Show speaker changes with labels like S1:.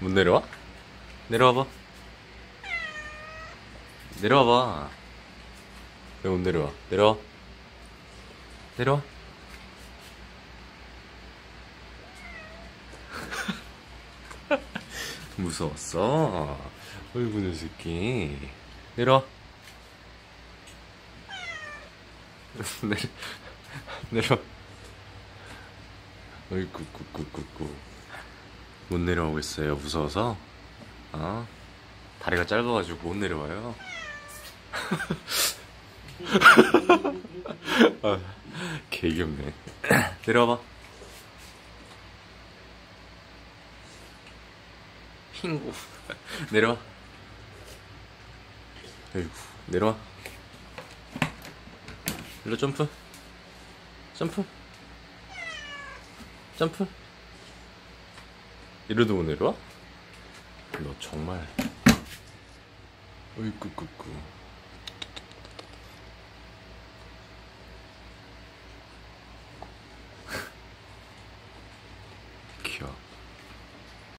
S1: 못 내려와? 내려와봐. 내려와봐. 왜 못 내려와? 내려와. 내려와. 무서웠어. 어이구, 내 새끼. 내려와. 내려, 내려와. 어이구, 꾹꾹꾹꾹. 못 내려오겠어요. 무서워서? 어? 다리가 짧아가지고 못 내려와요. 아, 개 귀엽네. 내려와봐. 핑구. 내려와. 아이고, 내려와. 일로 점프. 점프. 점프. 이러도 못 내려와? 너 정말. 꾸꾸. 귀여워.